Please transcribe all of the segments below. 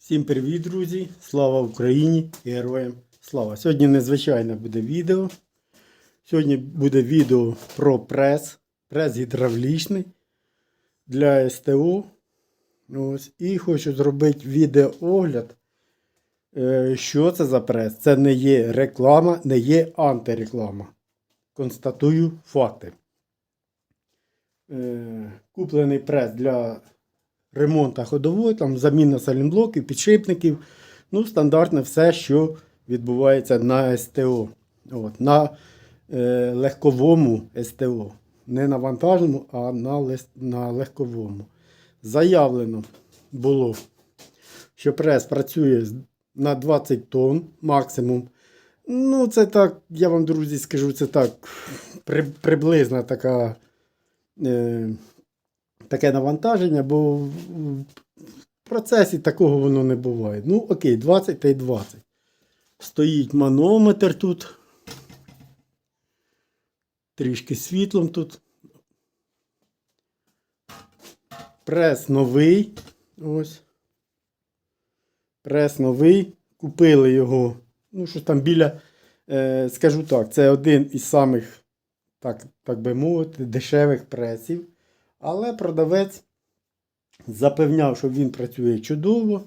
Всім привіт, друзі! Слава Україні героям слава! Сьогодні незвичайне буде відео. Сьогодні буде відео про прес. Прес гідравлічний для СТО. Ось. І хочу зробити відеоогляд. е, Що це за прес? Це не є реклама, не є антиреклама. Констатую факти. Е, Куплений прес для ремонту ходової, там заміна салінблоків, підшипників. Ну, стандартне все, що відбувається на СТО. От, на е, легковому СТО. Не на вантажному, а на, на легковому. Заявлено було, що прес працює на 20 тонн максимум. Ну, це так, я вам, друзі, скажу, це так при, приблизна така. Е, таке навантаження, бо в процесі такого воно не буває. Ну, окей, 20 та й 20. Стоїть манометр тут. Трішки світлом тут. Прес новий. Ось. Прес новий. Купили його. Ну, що там біля, е, скажу так, це один із самих, так, так би мовити, дешевих пресів. Але продавець запевняв, що він працює чудово.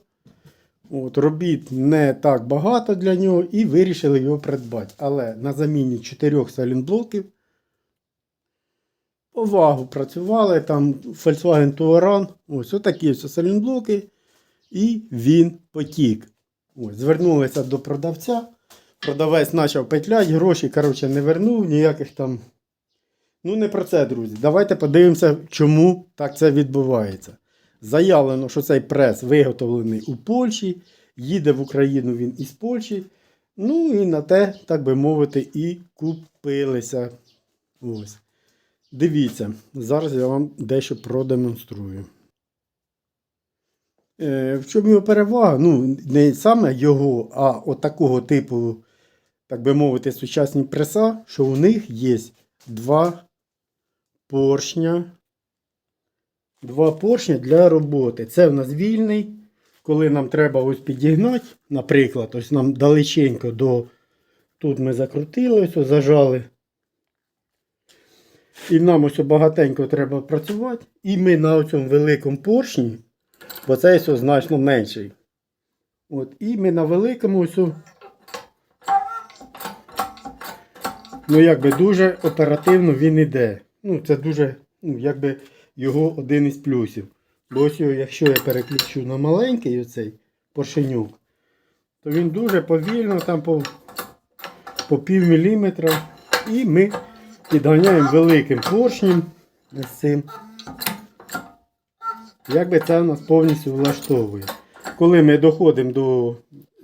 От, робіт не так багато для нього і вирішили його придбати. Але на заміні чотирьох салінблоків повагу працювали. Там Volkswagen Touran. Ось отакі ось салінблоки. І він потік. Ось, звернулися до продавця. Продавець почав петляти, гроші, коротше, не вернув, ніяких там. Ну, не про це, друзі. Давайте подивимося, чому так це відбувається. Заявлено, що цей прес виготовлений у Польщі, їде в Україну він із Польщі. Ну і на те, так би мовити, і купилися. Ось. Дивіться, зараз я вам дещо продемонструю. Е, в чому його перевага? Ну, не саме його, а от типу, так би мовити, сучасні преса, що у них є два поршня. Два поршня для роботи. Це в нас вільний. Коли нам треба ось підігнати, наприклад, ось нам далеченько до. Тут ми закрутили, ось зажали. І нам ось багатенько треба працювати. І ми на цьому великому поршні, бо цей ось значно менший. От, і ми на великому ось. Ну, якби дуже оперативно він іде. Ну, це дуже, ну, якби його один із плюсів. Бо ось його, якщо я переключу на маленький оцей поршенюк, то він дуже повільно, там по, по пів міліметра. І ми підганяємо великим поршнем ось цим. Якби це нас повністю влаштовує. Коли ми доходимо до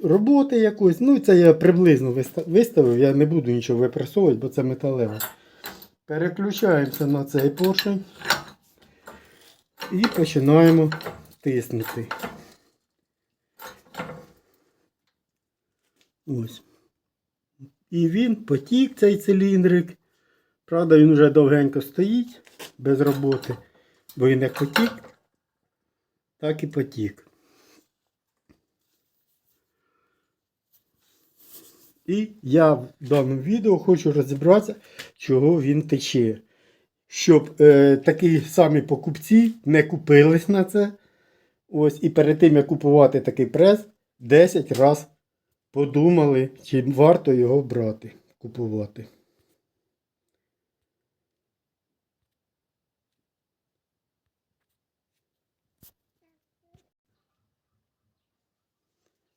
роботи якоїсь, ну це я приблизно виставив, я не буду нічого випресовувати, бо це металеве. Переключаємося на цей поршень і починаємо тиснути. Ось. І він потік цей циліндрик. Правда, він вже довгенько стоїть без роботи, бо він як потік, так і потік. І я в даному відео хочу розібратися, чого він тече. Щоб е, такі самі покупці не купились на це. Ось, і перед тим, як купувати такий прес, 10 разів подумали, чи варто його брати, купувати.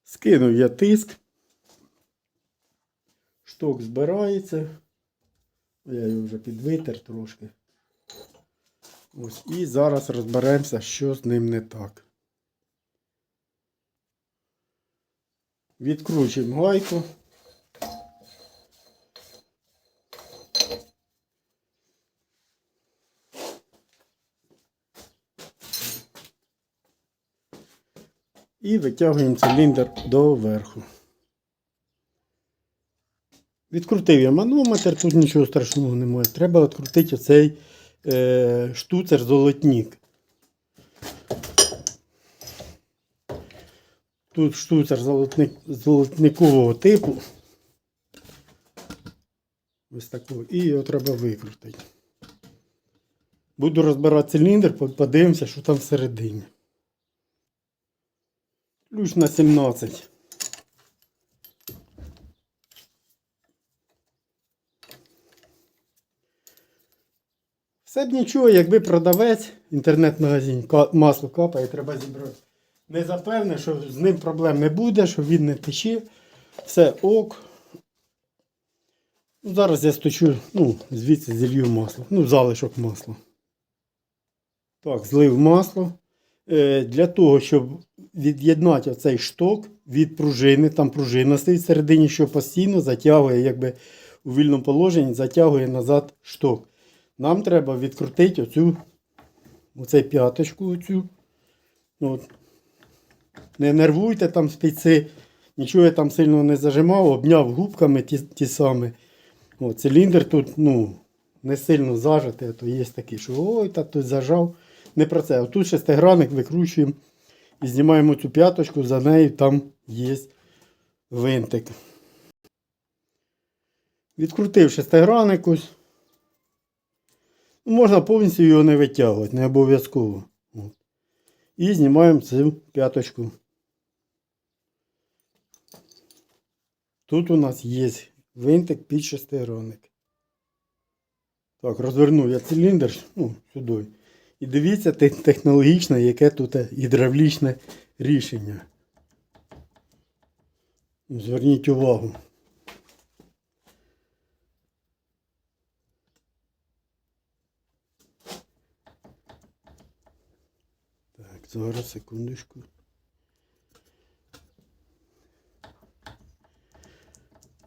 Скинув я тиск. Шток збирається. Я його вже підвитер трошки. Ось. І зараз розберемося, що з ним не так. Відкручуємо гайку. І витягуємо циліндр до верху. Відкрутив я манометр, тут нічого страшного немає. Треба відкрутити оцей е, штуцер золотник. Тут штуцер золотник, золотникового типу. Ось такого. І його треба викрутити. Буду розбирати циліндр, подивимося, що там всередині. Ключ на 17. Все б нічого, якби продавець, інтернет-магазин, масло капає, треба зібрати. Не запевне, що з ним проблем не буде, що він не тече. Все ок. Ну, зараз я сточу, ну, звідси зілью масло. Ну, залишок масла. Так, злив масло. Е, для того, щоб від'єднати оцей шток від пружини, там пружина стоїть всередині, що постійно затягує, якби у вільному положенні, затягує назад шток. Нам треба відкрутити оцю, оцей п'яточку. Оцю. От. Не нервуйте там спійці, нічого я там сильно не зажимав, обняв губками ті, ті самі. О, циліндр тут ну, не сильно зажитий, а то є такий, що ой, та тут зажав. Не про це. Отут шестигранник викручуємо і знімаємо цю п'яточку, за нею там є винтик. Відкрутив шестигранник ось. Можна повністю його не витягувати, не обов'язково. І знімаємо цю п'яточку. Тут у нас є винтик під шестигранник. Так, розверну я циліндр ну, сюди. І дивіться технологічне, яке тут гідравлічне рішення. Зверніть увагу. Так, зараз секундочку.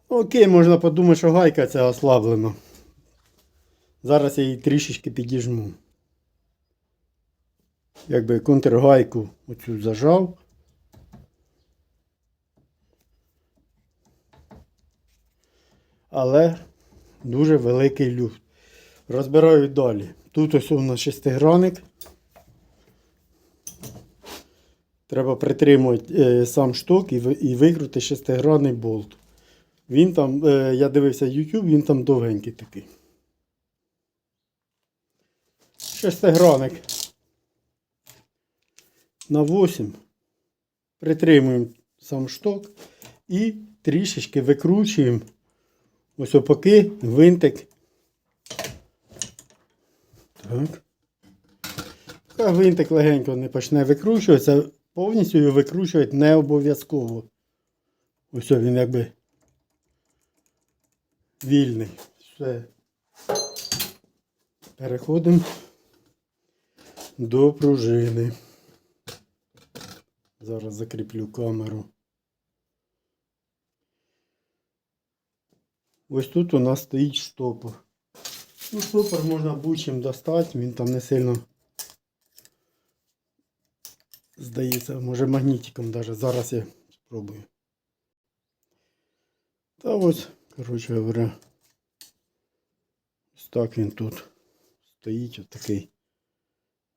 Окей, можна подумати, що гайка ця ослаблена. Зараз я її трішечки підіжму. Якби контргайку оцю зажав. Але дуже великий люфт. Розбираю далі. Тут ось у нас шестигранник. Треба притримувати е, сам шток і, ви- і викрути шестигранний болт. Він там, е, я дивився YouTube, він там довгенький такий. Шестигранник на 8. Притримуємо сам шток і трішечки викручуємо. Ось опаки, гвинтик. Так. Гвинтик легенько не почне викручуватися, повністю його викручувати не обов'язково. Ось він якби вільний. Все. Переходимо до пружини. Зараз закріплю камеру. Ось тут у нас стоїть штопор. Ну, штопор можна будь-чим достати, він там не сильно здається, може магнітиком даже. Зараз я спробую. Та ось, коротше говоря, ось так він тут стоїть, ось такий,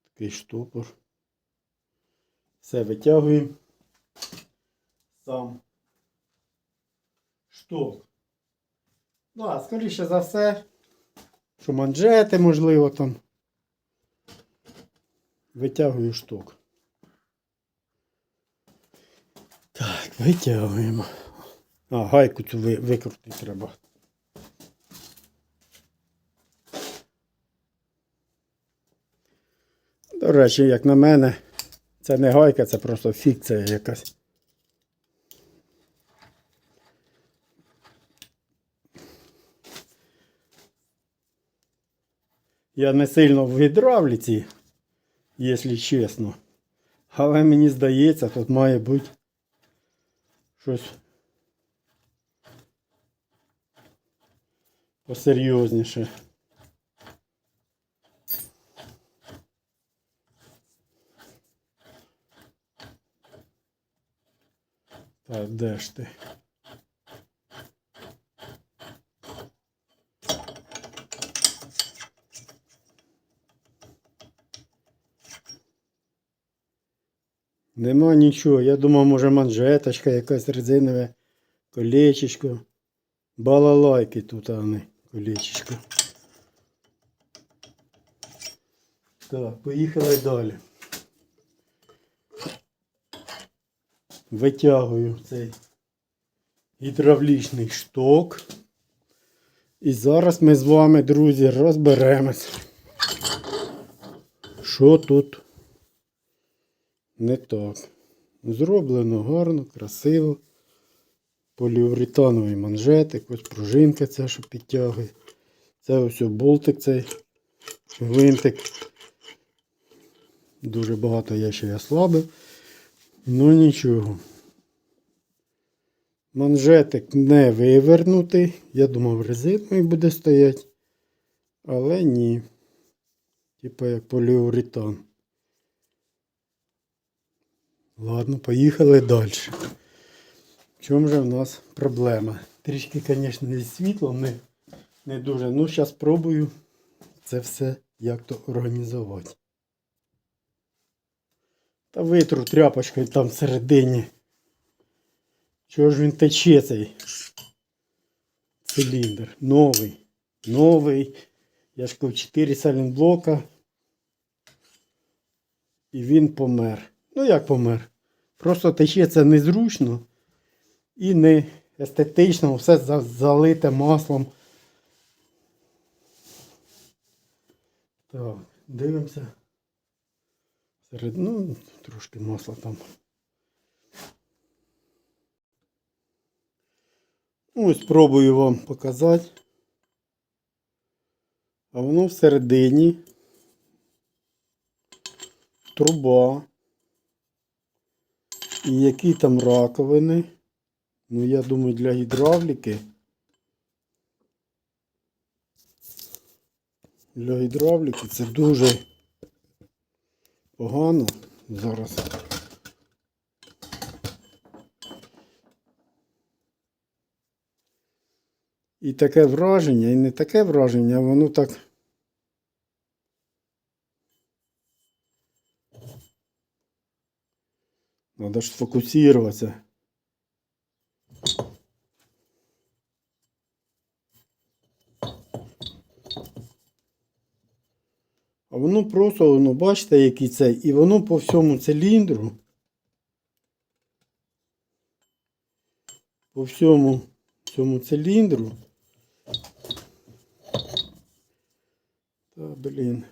такий штопор. Все витягуємо. Сам шток. Ну, а скоріше за все, що манжети, можливо, там. Витягую шток. Так, витягуємо. А, гайку цю ви- викрутити треба. До речі, як на мене, це не гайка, це просто фікція якась. Я не сильно в гідравліці, якщо чесно. Але мені здається, тут має бути щось посерйозніше. Так, де ж ти? Нема нічого. Я думав, може манжеточка, якась резинове колечечко. Балалайки тут, а не колечечко. Так, поїхали далі. Витягую цей гідравлічний шток. І зараз ми з вами, друзі, розберемось. Що тут не так. Зроблено гарно, красиво. Поліуретановий манжетик, ось пружинка ця, що підтягує. Це ось болтик цей гвинтик. Дуже багато я ще ослабив. Ну нічого. Манжетик не вивернутий. Я думав, резиновий буде стояти. Але ні. Типа як поліуретан. Ладно, поїхали далі. В чому же в нас проблема? Трішки, звісно, зі світлом не, не дуже. Ну, зараз спробую це все як-то організувати. Та витру тряпочкою там всередині. Чого ж він тече цей циліндр? Новий. Новий. Я ж кажу, 4 салінблока. І він помер. Ну як помер? Просто тече це незручно і не естетично, все залите маслом. Так, дивимося. Серед, ну, трошки масла там. Ось спробую вам показати. А воно всередині труба. І які там раковини. Ну, я думаю, для гідравліки. Для гідравліки це дуже погано зараз. І таке враження, і не таке враження, воно так. Надо ж сфокусуватися. А воно просто, воно, бачите, який цей, і воно по всьому циліндру. По всьому цьому циліндру. Та, блін.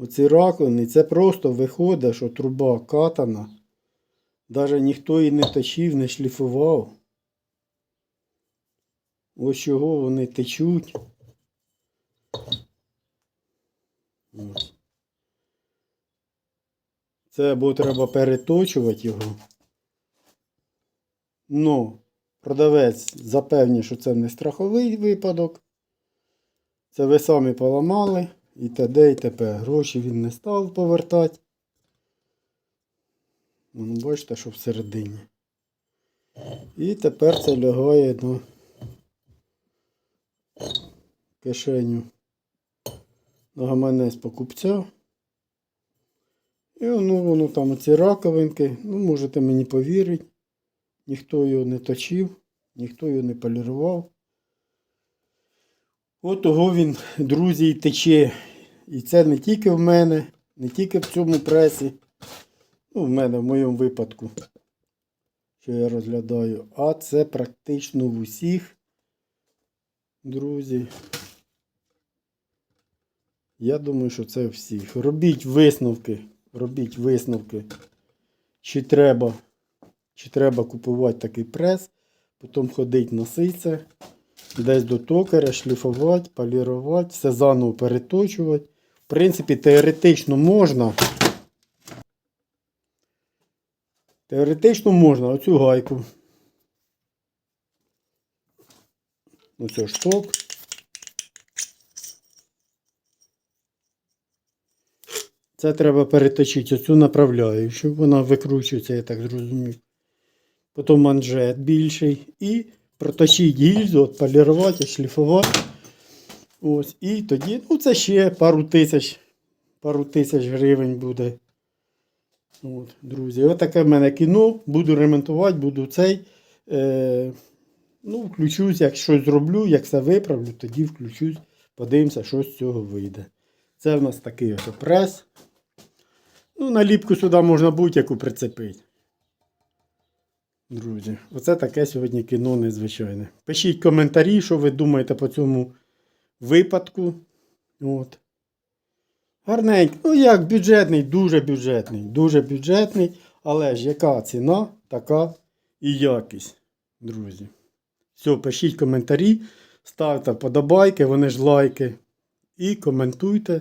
Оці раковини, це просто виходить, що труба катана. Даже ніхто її не точив, не шліфував. Ось чого вони течуть. Це або треба переточувати його. Ну, продавець запевнює, що це не страховий випадок. Це ви самі поламали. І т.д. і т.п. Гроші він не став повертати. Ну, бачите, що всередині. І тепер це лягає на кишеню на гаманець покупця. І воно, воно там оці раковинки. Ну, можете мені повірити. Ніхто його не точив, ніхто його не полірував. От того він, друзі, тече. І це не тільки в мене, не тільки в цьому пресі. Ну, в мене в моєму випадку, що я розглядаю, а це практично в усіх, друзі. Я думаю, що це всіх. Робіть висновки. Робіть висновки. Чи треба, чи треба купувати такий прес, потім ходити носиться, десь до токаря, шліфувати, полірувати, все заново переточувати. Принципі, теоретично можна. Теоретично можна оцю гайку. Оце шток. Це треба переточити оцю направляючу. Вона викручується, я так зрозумів. Потім манжет більший. І проточити гільзу, от, полірувати, шліфувати. Ось. І тоді, ну це ще пару тисяч, пару тисяч гривень буде. От, друзі, отаке в мене кіно. Буду ремонтувати, буду цей. Е, ну, включусь, як щось зроблю, як все виправлю, тоді включусь, подивимося, що з цього вийде. Це в нас такий ось прес. Ну, наліпку сюди можна будь-яку прицепити. Друзі, оце таке сьогодні кіно незвичайне. Пишіть коментарі, що ви думаєте по цьому випадку. От. Гарненький. Ну як бюджетний, дуже бюджетний. Дуже бюджетний. Але ж яка ціна, така і якість, друзі. Все, пишіть коментарі, ставте вподобайки, вони ж лайки. І коментуйте.